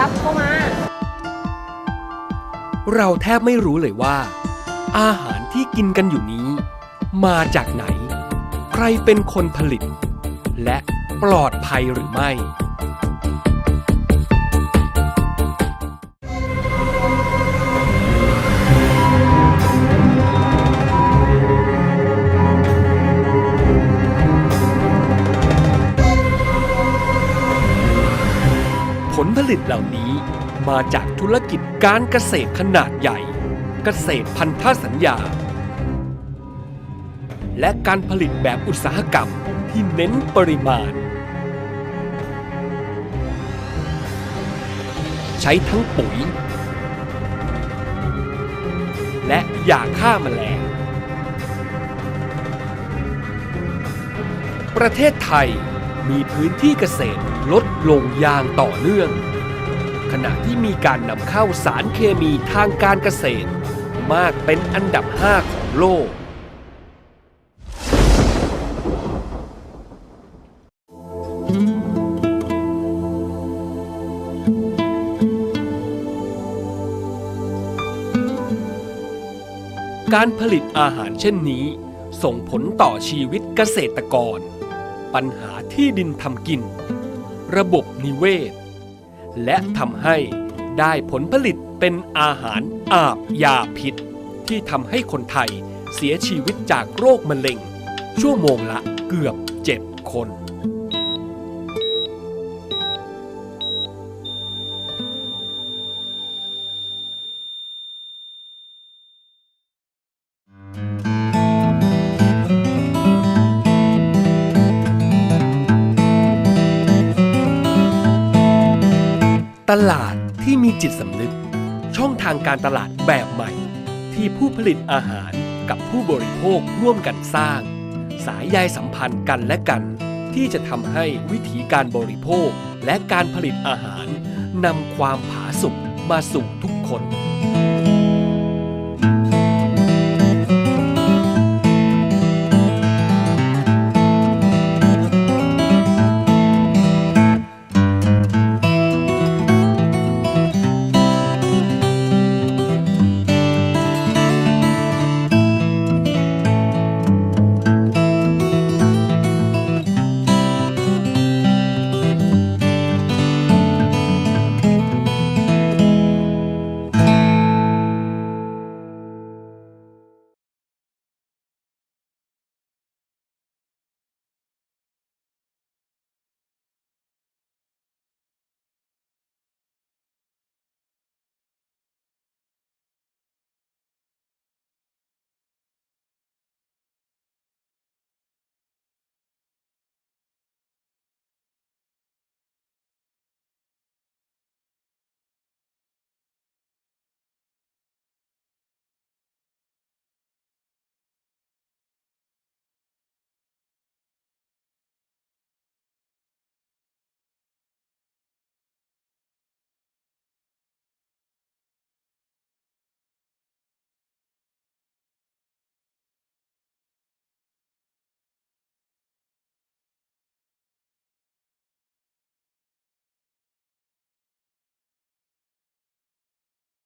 รับเข้ามา เราแทบไม่รู้เลยว่า อาหารที่กินกันอยู่นี้ มาจากไหน ใครเป็นคนผลิต และปลอดภัยหรือไม่ ลผลิตเหล่านี้มาจากธุรกิจการเกษตรขนาดใหญ่ เกษตรพันธสัญญา และการผลิตแบบอุตสาหกรรมที่เน้นปริมาณ ใช้ทั้งปุ๋ย และยาฆ่าแมลงประเทศไทยมีพื้นที่เกษตรลดลงอย่างต่อเนื่อง ขณะที่มีการนำเข้าสารเคมีทางการเกษตร มากเป็นอันดับ 5 ของโลก การผลิตอาหารเช่นนี้ ส่งผลต่อชีวิตเกษตรกร ปัญหาที่ดินทำกิน ระบบนิเวศ และทำให้ได้ผลผลิตเป็นอาหารอาบยาพิษ ที่ทำให้คนไทยเสียชีวิตจากโรคมะเร็ง ชั่วโมงละเกือบ 7 คน ตลาดที่มีจิตสำนึก ช่องทางการตลาดแบบใหม่ ที่ผู้ผลิตอาหารกับผู้บริโภคร่วมกันสร้าง สายใยสัมพันธ์กันและกัน ที่จะทำให้วิธีการบริโภคและการผลิตอาหารนำความผาสุกมาสู่ทุกคน